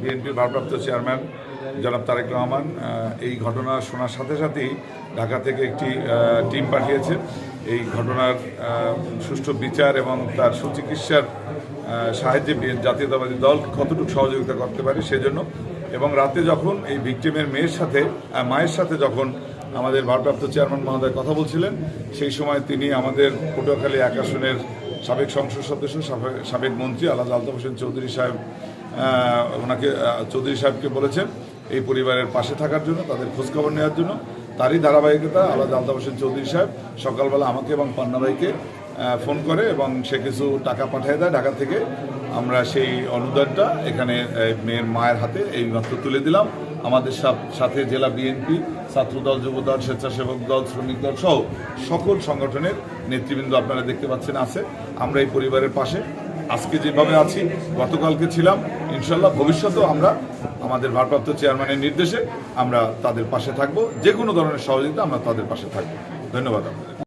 বিএনপির ভারপ্রাপ্ত চেয়ারম্যান জনাব তারেক রহমান এই ঘটনা শোনার সাথে সাথেই ঢাকা থেকে একটি টিম পাঠিয়েছেন এই ঘটনার সুষ্ঠু বিচার এবং তার সুচিকিৎসার সাহায্যে জাতীয়তাবাদী দল কতটুকু সহযোগিতা করতে পারে সেজন্য এবং রাতে যখন এই ভিকটিমের মেয়ের সাথে মায়ের সাথে যখন আমাদের ভারপ্রাপ্ত চেয়ারম্যান মহোদয় কথা বলছিলেন, সেই সময় তিনি আমাদের পটুয়াখালী এক আসনের সাবেক সংসদ সদস্য, সাবেক- মন্ত্রী আলাদ আলতাফ হোসেন চৌধুরী সাহেব ওনাকে চৌধুরী সাহেবকে বলেছেন এই পরিবারের পাশে থাকার জন্য, তাদের খোঁজখবর নেওয়ার জন্য। তারই ধারাবাহিকতা আলাদা আলতাফ হোসেন চৌধুরী সাহেব। সকালবেলা আমাকে এবং পান্না ভাইকে ফোন করে এবং সে কিছু টাকা পাঠিয়ে দেয় ঢাকা থেকে। আমরা সেই অনুদানটা এখানে মেয়ের মায়ের হাতে এই মাত্র তুলে দিলাম। আমাদের সাথে জেলা বিএনপি ছাত্রদল, যুবদল, স্বেচ্ছাসেবক দল, শ্রমিক দল সহ সকল সংগঠনের নেতৃবৃন্দ আপনারা দেখতে পাচ্ছেন আছে। আমরা এই পরিবারের পাশে। আজকে যেভাবে আছি, গতকালকে ছিলাম, ইনশাল্লাহ ভবিষ্যতেও আমরা আমাদের ভারপ্রাপ্ত চেয়ারম্যানের নির্দেশে আমরা তাদের পাশে থাকব। যে কোনো ধরনের সহযোগিতা আমরা তাদের পাশে থাকব। ধন্যবাদ আপনাদের।